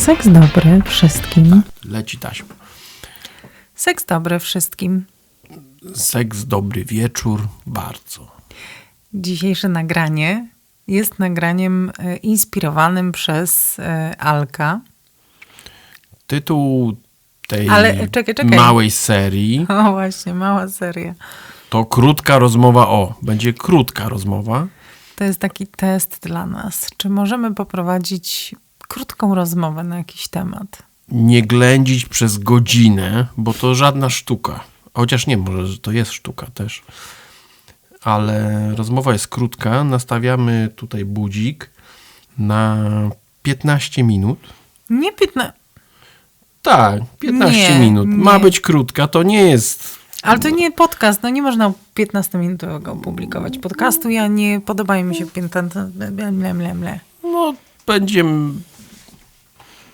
Seks dobry wszystkim. Leci taśma. Seks dobry wszystkim. Seks dobry wieczór, bardzo. Dzisiejsze nagranie jest nagraniem e, inspirowanym przez e, Alka. Tytuł tej Ale, czekaj, czekaj. małej serii O właśnie, mała seria. to krótka rozmowa o. Będzie krótka rozmowa. To jest taki test dla nas. Czy możemy poprowadzić krótką rozmowę na jakiś temat? Nie ględzić przez godzinę, bo to żadna sztuka. Chociaż nie, może że to jest sztuka też. Ale rozmowa jest krótka. Nastawiamy tutaj budzik na 15 minut. Nie 15. Tak, 15 Nie, minut. Ma nie. być krótka, to nie jest. Ale to nie podcast, no nie można 15-minutowego opublikować podcastu. Ja nie podobają mi się 15. Ble, ble, ble, ble. No, będzie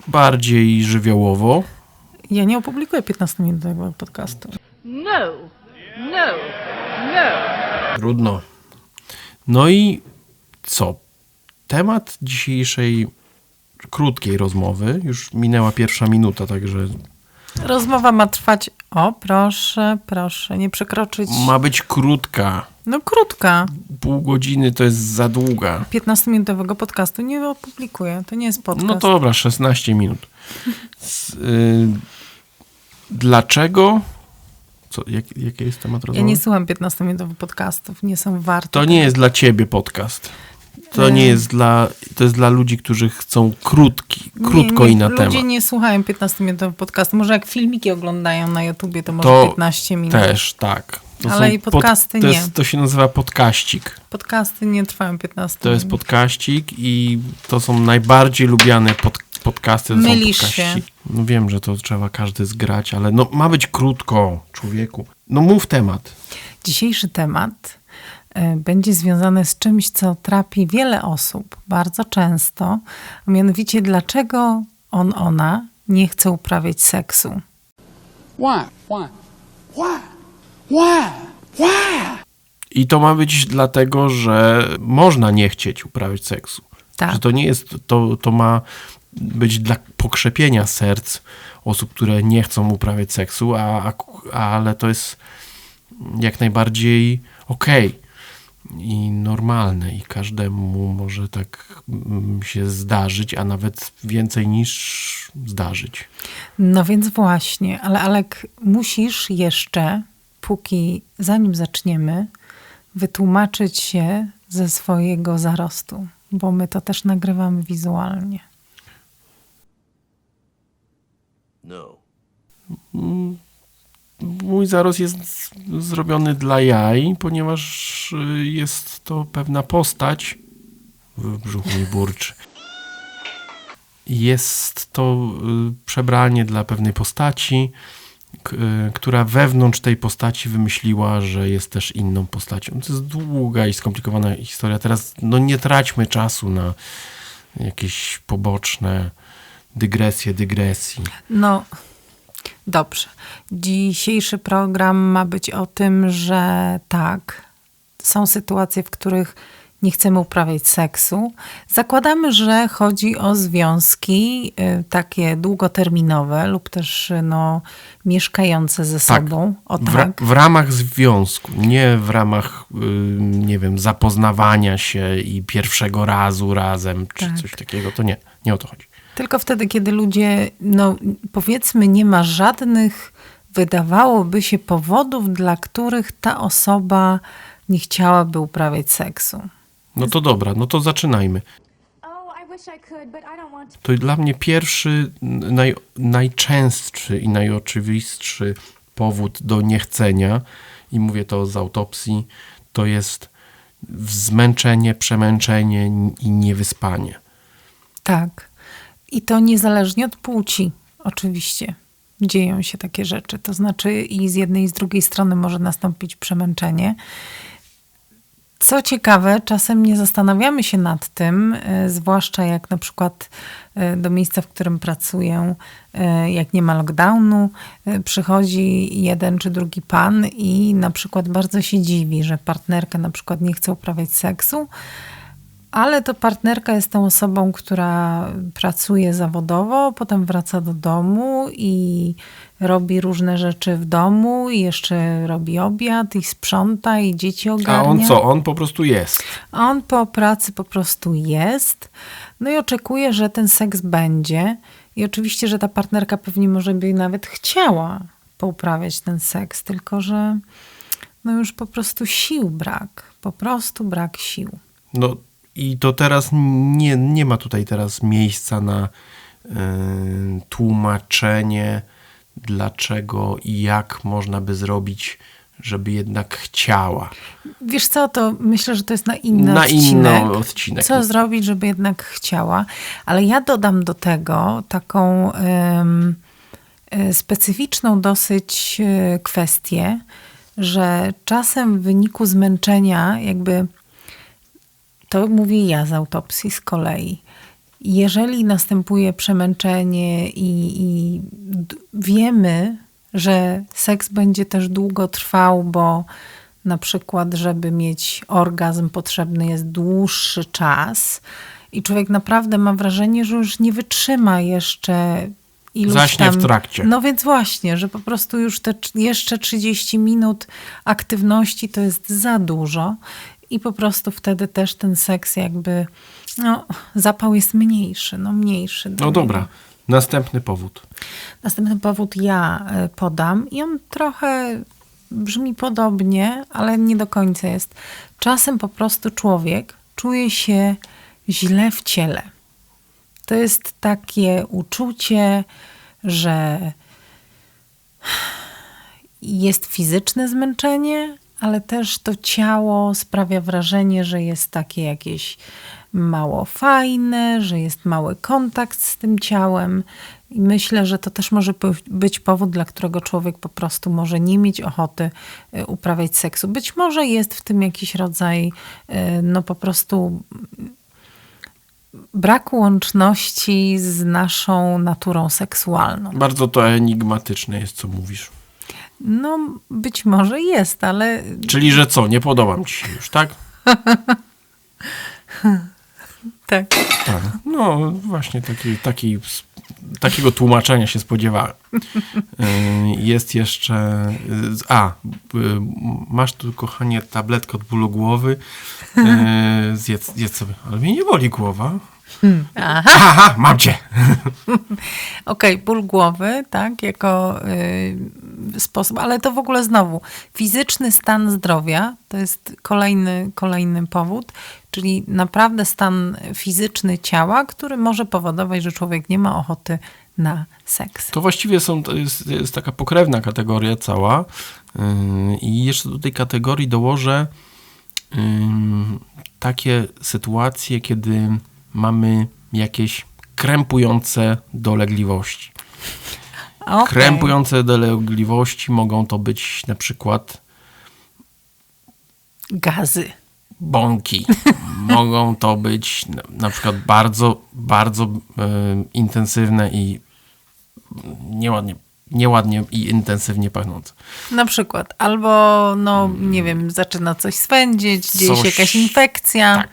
bardziej żywiołowo. Ja nie opublikuję 15-minutowego podcastu. No, no, no. Trudno. No i co? Temat dzisiejszej krótkiej rozmowy, już minęła pierwsza minuta, także Rozmowa ma trwać. O, proszę, proszę, nie przekroczyć. ma być krótka. No krótka. Pół godziny to jest za długa. 15-minutowego podcastu nie opublikuję. To nie jest podcast. No to dobra, 16 minut. S, y, dlaczego? Co, jak, jaki jest temat Ja rozmowy? nie słucham 15-minutowych podcastów. Nie są warte. To nie jest dla ciebie podcast. To nie jest dla, to jest dla ludzi, którzy chcą krótki, krótko nie, nie, i na Ludzie temat. nie słuchają 15-minutowych podcastów. Może jak filmiki oglądają na YouTubie, to może To 15 minut. Też, tak. To Ale i podcasty to nie. Jest, to się nazywa podkaścik. Podcasty nie trwają 15 To jest podkaścik i to są najbardziej lubiane pod, podcasty. To Mylisz są się. No wiem, że to trzeba każdy zgrać, ale no ma być krótko, człowieku. No mów temat. Dzisiejszy temat y, będzie związany z czymś, co trapi wiele osób bardzo często, a mianowicie dlaczego on, ona nie chce uprawiać seksu. Why? Why? Why? Why? Why? I to ma być dlatego, że można nie chcieć uprawiać seksu. Tak. Że to nie jest, to, to ma być dla pokrzepienia serc osób, które nie chcą uprawiać seksu, a, a, ale to jest jak najbardziej okej i normalne i każdemu może tak mm, się zdarzyć, a nawet więcej niż zdarzyć. No więc właśnie, ale Alek, musisz jeszcze, póki zanim zaczniemy, wytłumaczyć się ze swojego zarostu, bo my to też nagrywamy wizualnie. Mój zarost jest zrobiony dla jaj, ponieważ y, jest to pewna postać. W brzuchu mi burczy. Jest to y, przebranie dla pewnej postaci, która wewnątrz tej postaci wymyśliła, że jest też inną postacią. To jest długa i skomplikowana historia. Teraz no, nie traćmy czasu na jakieś poboczne dygresje, dygresji. No, dobrze. Dzisiejszy program ma być o tym, że tak, są sytuacje, w których nie chcemy uprawiać seksu. Zakładamy, że chodzi o związki y, takie długoterminowe lub też y, no, mieszkające ze sobą. O w, ra- tak. w ramach związku, nie w ramach, y, nie wiem, zapoznawania się i pierwszego razu razem, czy Tak. coś takiego, to nie, nie o to chodzi. Tylko wtedy, kiedy ludzie, no powiedzmy, nie ma żadnych, wydawałoby się, powodów, dla których ta osoba nie chciałaby uprawiać seksu. No to dobra, no to zaczynajmy. I wish I could, but I don't want to. To dla mnie pierwszy, naj, najczęstszy i najoczywistszy powód do niechcenia, i mówię to z autopsji, to jest zmęczenie, przemęczenie i niewyspanie. Tak. I to niezależnie od płci, oczywiście. Dzieją się takie rzeczy. To znaczy, i z jednej, i z drugiej strony może nastąpić przemęczenie. Co ciekawe, czasem nie zastanawiamy się nad tym, e, zwłaszcza jak na przykład e, do miejsca, w którym pracuję, e, jak nie ma lockdownu, przychodzi jeden czy drugi pan i na przykład bardzo się dziwi, że partnerka na przykład nie chce uprawiać seksu, ale to partnerka jest tą osobą, która pracuje zawodowo, potem wraca do domu i robi różne rzeczy w domu, i jeszcze robi obiad, i sprząta, i dzieci A ogarnia. on co? On po prostu jest. A on po pracy po prostu jest. No i oczekuje, że ten seks będzie. I oczywiście, że ta partnerka pewnie może by nawet chciała pouprawiać ten seks, tylko że no już po prostu sił brak. Po prostu brak sił. No i to teraz nie, nie ma tutaj teraz miejsca na y, tłumaczenie, dlaczego i jak można by zrobić, żeby jednak chciała. Wiesz co, to myślę, że to jest na inny Na odcinek. inny odcinek. Co zrobić, żeby jednak chciała. Ale ja dodam do tego taką e, specyficzną dosyć e, kwestię, że czasem w wyniku zmęczenia jakby to mówię ja z autopsji z kolei. Jeżeli następuje przemęczenie i, i wiemy, że seks będzie też długo trwał, bo na przykład, żeby mieć orgazm, potrzebny jest dłuższy czas, i człowiek naprawdę ma wrażenie, że już nie wytrzyma jeszcze iluś Zaśnie tam... w trakcie. No więc właśnie, że po prostu już te jeszcze 30 minut aktywności to jest za dużo i po prostu wtedy też ten seks jakby, no zapał jest mniejszy, no mniejszy. No dobra, następny powód. Następny powód ja e, podam i on trochę brzmi podobnie, ale nie do końca jest. Czasem po prostu człowiek czuje się źle w ciele. To jest takie uczucie, że jest fizyczne zmęczenie, ale też to ciało sprawia wrażenie, że jest takie jakieś mało fajne, że jest mały kontakt z tym ciałem. I myślę, że to też może być powód, dla którego człowiek po prostu może nie mieć ochoty e, uprawiać seksu. Być może jest w tym jakiś rodzaj, e, no po prostu braku łączności z naszą naturą seksualną. Bardzo to enigmatyczne jest, co mówisz. No, być może jest, ale Czyli, że co, nie podobam ci się już, tak? tak. Tak. No właśnie taki, taki, takiego tłumaczenia się spodziewałem. Y, Jest jeszcze. y, A, y, masz tu, kochanie, tabletkę od bólu głowy. Zjedz, zjedz sobie. Ale mnie nie boli głowa. Aha. Aha, mam cię. Okej, ból głowy, tak, jako y, sposób, ale to w ogóle znowu fizyczny stan zdrowia to jest kolejny, kolejny powód, czyli naprawdę stan fizyczny ciała, który może powodować, że człowiek nie ma ochoty na seks. To właściwie są, to jest, jest taka pokrewna kategoria cała. Yy, I jeszcze do tej kategorii dołożę yy, takie sytuacje, kiedy mamy jakieś krępujące dolegliwości. Okej. Krępujące dolegliwości mogą to być na przykład Gazy. bąki. mogą to być na, na przykład bardzo, bardzo yy, intensywne i nieładnie, nieładnie i intensywnie pachnące. Na przykład. Albo, no, nie wiem, zaczyna coś swędzić, dzieje się Coś- jakaś infekcja, tak.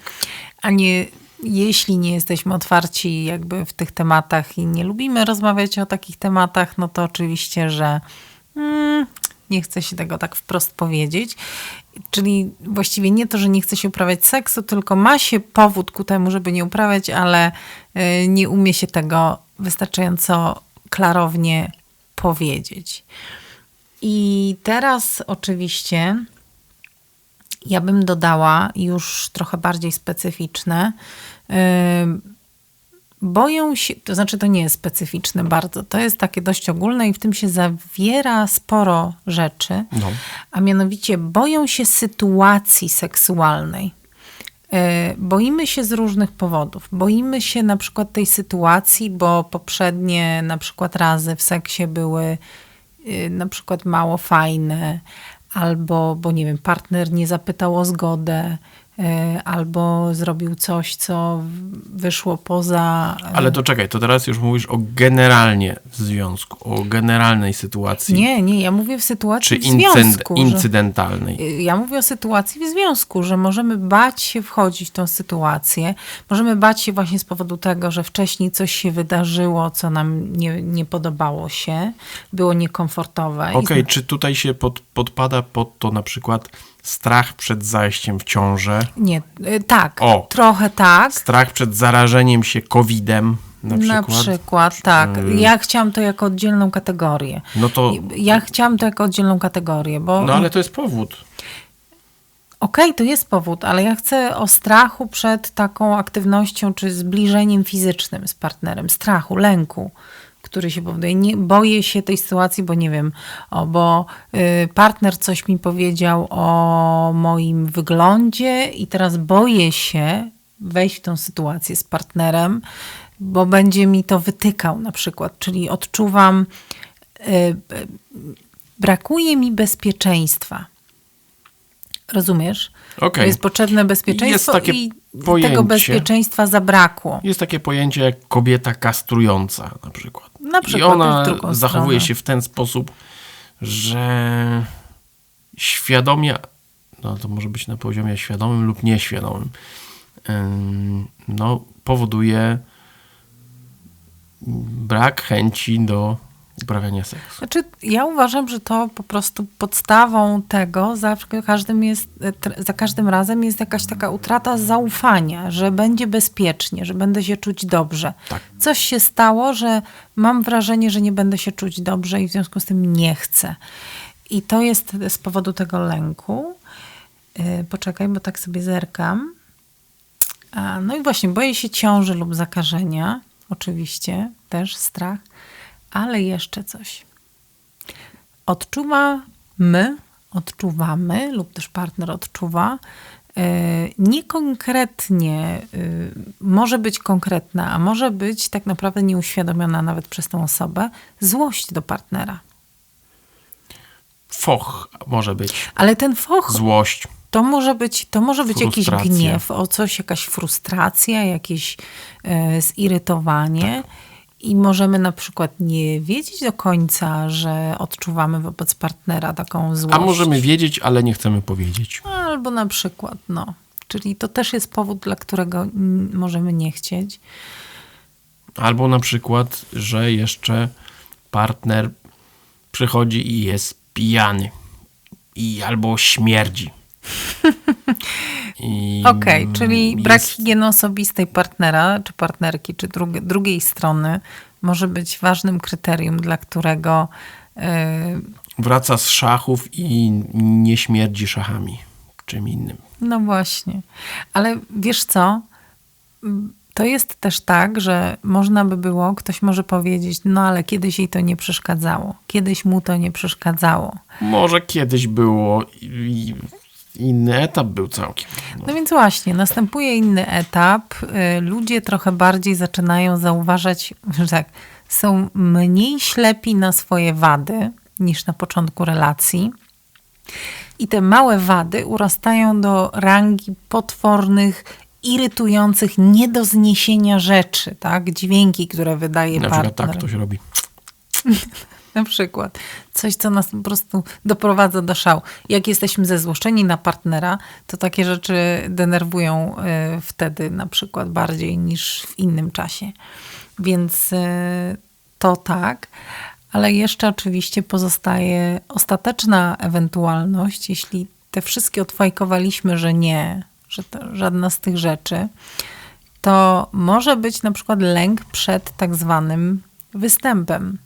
a nie, jeśli nie jesteśmy otwarci jakby w tych tematach i nie lubimy rozmawiać o takich tematach, no to oczywiście, że mm, nie chce się tego tak wprost powiedzieć. Czyli właściwie nie to, że nie chce się uprawiać seksu, tylko ma się powód ku temu, żeby nie uprawiać, ale y, nie umie się tego wystarczająco klarownie powiedzieć. I teraz oczywiście ja bym dodała już trochę bardziej specyficzne. Boją się, to znaczy to nie jest specyficzne bardzo, to jest takie dość ogólne i w tym się zawiera sporo rzeczy, No. a mianowicie boją się sytuacji seksualnej. Yy, Boimy się z różnych powodów. Boimy się na przykład tej sytuacji, bo poprzednie na przykład razy w seksie były yy, na przykład mało fajne, albo, bo nie wiem, partner nie zapytał o zgodę, albo zrobił coś, co wyszło poza. y, Ale to czekaj, to teraz już mówisz o generalnie związku, o generalnej sytuacji. Nie, nie, ja mówię w sytuacji Czy w związku. że- incydentalnej. Ja mówię o sytuacji w związku, że możemy bać się wchodzić w tą sytuację. Możemy bać się właśnie z powodu tego, że wcześniej coś się wydarzyło, co nam nie, nie podobało się, było niekomfortowe. I Okej, czy tutaj się pod, podpada pod to na przykład strach przed zajściem w ciążę, Nie, y, tak, O. trochę tak. strach przed zarażeniem się COVID-em na przykład? Na przykład, tak. Ja chciałam to jako oddzielną kategorię. No to, Ja chciałam to jako oddzielną kategorię, bo no ale to jest powód. Okej, to jest powód, ale ja chcę o strachu przed taką aktywnością czy zbliżeniem fizycznym z partnerem, strachu, lęku, który się powoduje. Nie, boję się tej sytuacji, bo nie wiem, o, bo y, partner coś mi powiedział o moim wyglądzie i teraz boję się wejść w tą sytuację z partnerem, bo będzie mi to wytykał na przykład, czyli odczuwam, y, y, brakuje mi bezpieczeństwa. Rozumiesz? Okej. Jest potrzebne bezpieczeństwo Jest takie i pojęcie. tego bezpieczeństwa zabrakło. Jest takie pojęcie jak kobieta kastrująca na przykład. Na I przykład, ona w drugą zachowuje stronę. się w ten sposób, że świadomie, no to może być na poziomie świadomym lub nieświadomym, ym, no powoduje brak chęci do uprawiania seksu. Znaczy, ja uważam, że to po prostu podstawą tego za każdym, jest, tr- za każdym razem jest jakaś taka utrata zaufania, że będzie bezpiecznie, że będę się czuć dobrze. Tak. Coś się stało, że mam wrażenie, że nie będę się czuć dobrze i w związku z tym nie chcę. I to jest z powodu tego lęku. Yy, Poczekaj, bo tak sobie zerkam. No i właśnie, boję się ciąży lub zakażenia. Oczywiście, też strach. Ale jeszcze coś. Odczuwamy, odczuwamy lub też partner odczuwa, yy, niekonkretnie, yy, może być konkretna, a może być tak naprawdę nieuświadomiona nawet przez tą osobę, złość do partnera. Foch może być, Ale ten foch złość. To może być, to może być jakiś gniew, o coś, jakaś frustracja, jakieś e, zirytowanie. I możemy na przykład nie wiedzieć do końca, że odczuwamy wobec partnera taką złość. A możemy wiedzieć, ale nie chcemy powiedzieć. Albo na przykład, no. Czyli to też jest powód, dla którego możemy nie chcieć. Albo na przykład, że jeszcze partner przychodzi i jest pijany. I albo śmierdzi. I Okej, czyli brak jest- higieny osobistej partnera, czy partnerki, czy drugi, drugiej strony może być ważnym kryterium, dla którego e, Wraca z szachów i nie śmierdzi szachami. Czym innym. No właśnie. Ale wiesz co? To jest też tak, że można by było, ktoś może powiedzieć, no ale kiedyś jej to nie przeszkadzało. Kiedyś mu to nie przeszkadzało. Może kiedyś było i inny etap był całkiem. No więc właśnie, następuje inny etap. Y, Ludzie trochę bardziej zaczynają zauważać, że tak, są mniej ślepi na swoje wady niż na początku relacji. I te małe wady urastają do rangi potwornych, irytujących, nie do zniesienia rzeczy, tak? Dźwięki, które wydaje Na partner. przykład tak to się robi. Na przykład. Coś, co nas po prostu doprowadza do szału. Jak jesteśmy zezłoszczeni na partnera, to takie rzeczy denerwują y, wtedy na przykład bardziej niż w innym czasie. Więc y, to tak. Ale jeszcze oczywiście pozostaje ostateczna ewentualność, jeśli te wszystkie odfajkowaliśmy, że nie, że żadna z tych rzeczy, to może być na przykład lęk przed tak zwanym występem.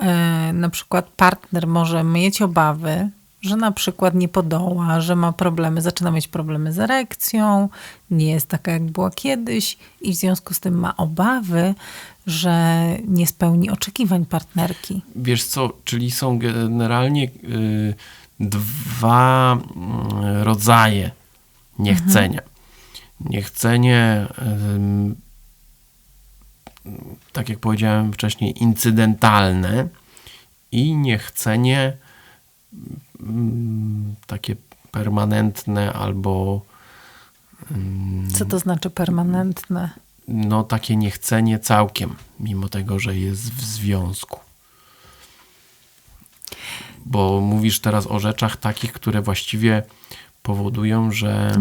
E, na przykład partner może mieć obawy, że na przykład nie podoła, że ma problemy, zaczyna mieć problemy z erekcją, nie jest taka jak była kiedyś i w związku z tym ma obawy, że nie spełni oczekiwań partnerki. Wiesz co, czyli są generalnie y, dwa y, rodzaje niechcenia. Niechcenie, ym, tak jak powiedziałem wcześniej, incydentalne i niechcenie ym, takie permanentne albo Co to znaczy permanentne? no takie niechcenie całkiem, mimo tego, że jest w związku. Bo mówisz teraz o rzeczach takich, które właściwie powodują, że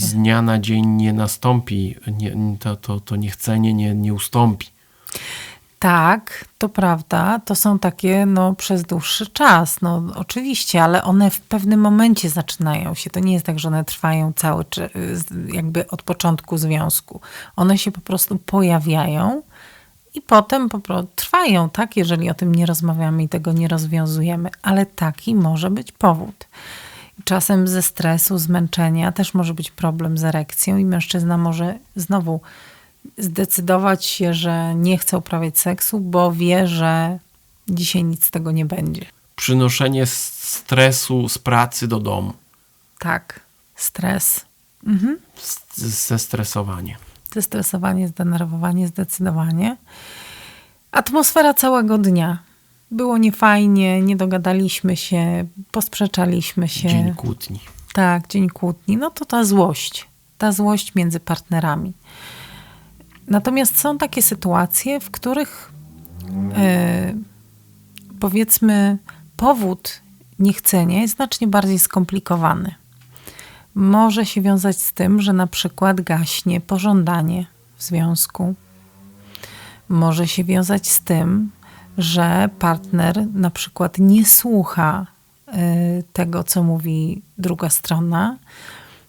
z dnia na dzień nie nastąpi, nie, to, to, to niechcenie nie, nie ustąpi. Tak, to prawda. To są takie no, przez dłuższy czas. No, oczywiście, ale one w pewnym momencie zaczynają się. To nie jest tak, że one trwają cały czy- z- jakby od początku związku. One się po prostu pojawiają i potem po prostu trwają, tak, jeżeli o tym nie rozmawiamy i tego nie rozwiązujemy. Ale taki może być powód. Czasem ze stresu, zmęczenia też może być problem z erekcją i mężczyzna może znowu zdecydować się, że nie chce uprawiać seksu, bo wie, że dzisiaj nic z tego nie będzie. Przynoszenie stresu z pracy do domu, Tak, stres, s- zestresowanie. zestresowanie, zdenerwowanie, zdecydowanie. Atmosfera całego dnia. Było niefajnie, nie dogadaliśmy się, posprzeczaliśmy się. Dzień kłótni. Tak, dzień kłótni. No to ta złość. Ta złość między partnerami. Natomiast są takie sytuacje, w których e, powiedzmy powód niechcenia jest znacznie bardziej skomplikowany. Może się wiązać z tym, że na przykład gaśnie pożądanie w związku. Może się wiązać z tym, że partner na przykład nie słucha y, tego, co mówi druga strona,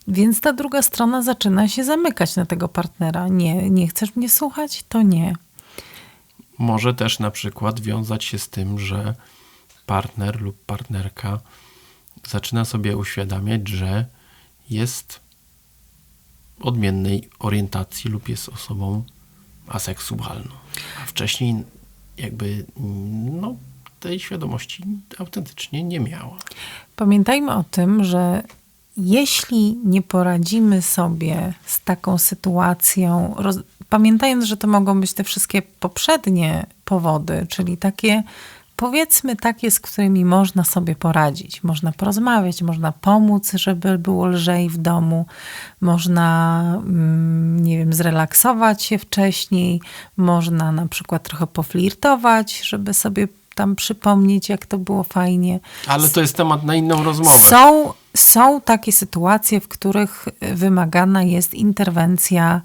więc ta druga strona zaczyna się zamykać na tego partnera. Nie, nie chcesz mnie słuchać? To nie. Może też na przykład wiązać się z tym, że partner lub partnerka zaczyna sobie uświadamiać, że jest odmiennej orientacji lub jest osobą aseksualną. A wcześniej jakby no, tej świadomości autentycznie nie miała. Pamiętajmy o tym, że jeśli nie poradzimy sobie z taką sytuacją, roz... pamiętając, że to mogą być te wszystkie poprzednie powody, czyli takie, powiedzmy, takie, z którymi można sobie poradzić. Można porozmawiać, można pomóc, żeby było lżej w domu, można, mm, nie wiem, zrelaksować się wcześniej, można na przykład trochę poflirtować, żeby sobie tam przypomnieć, jak to było fajnie. Ale to jest temat na inną rozmowę. Są, są takie sytuacje, w których wymagana jest interwencja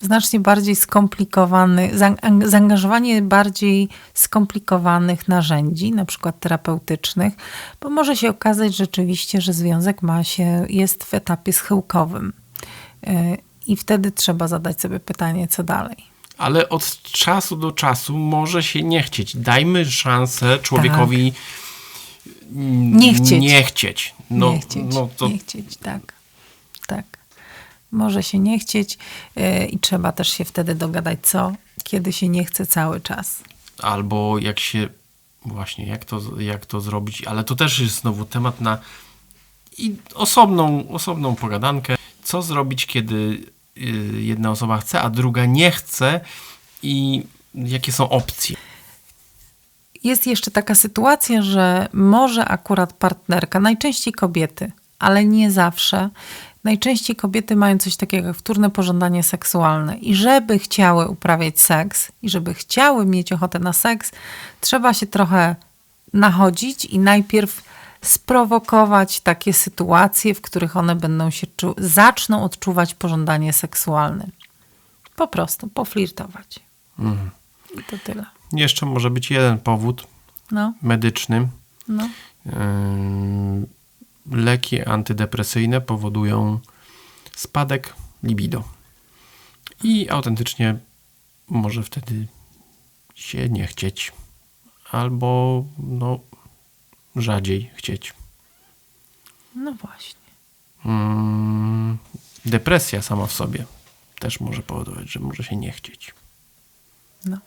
znacznie bardziej skomplikowanych, zaang- zaangażowanie bardziej skomplikowanych narzędzi, na przykład terapeutycznych, bo może się okazać rzeczywiście, że związek ma się, jest w etapie schyłkowym. Y, I wtedy trzeba zadać sobie pytanie, co dalej. Ale od czasu do czasu może się nie chcieć. Dajmy szansę człowiekowi mm, Nie chcieć. Nie chcieć. No, nie chcieć, no to nie chcieć, tak. Tak. Może się nie chcieć yy, i trzeba też się wtedy dogadać, co, kiedy się nie chce cały czas. albo jak się właśnie, jak to, jak to zrobić, ale to też jest znowu temat na i osobną, osobną pogadankę. Co zrobić, kiedy y, jedna osoba chce, a druga nie chce i jakie są opcje? Jest jeszcze taka sytuacja, że może akurat partnerka, najczęściej kobiety, ale nie zawsze. Najczęściej kobiety mają coś takiego jak wtórne pożądanie seksualne i żeby chciały uprawiać seks i żeby chciały mieć ochotę na seks, trzeba się trochę nachodzić i najpierw sprowokować takie sytuacje, w których one będą się czu- zaczną odczuwać pożądanie seksualne. Po prostu poflirtować. I to tyle. Jeszcze może być jeden powód No, medyczny. no. Ym, leki antydepresyjne powodują spadek libido. I autentycznie może wtedy się nie chcieć, albo no, rzadziej chcieć. No właśnie. Ym, depresja sama w sobie też może powodować, że może się nie chcieć. No.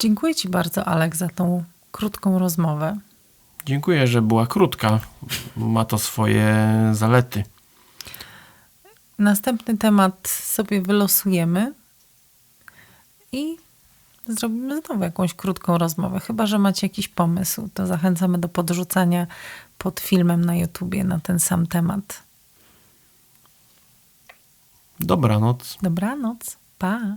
Dziękuję Ci bardzo, Alek, za tą krótką rozmowę. Dziękuję, że była krótka. Ma to swoje zalety. Następny temat sobie wylosujemy i zrobimy znowu jakąś krótką rozmowę. Chyba, że macie jakiś pomysł, to zachęcamy do podrzucania pod filmem na YouTubie na ten sam temat. Dobranoc. Dobranoc. Pa.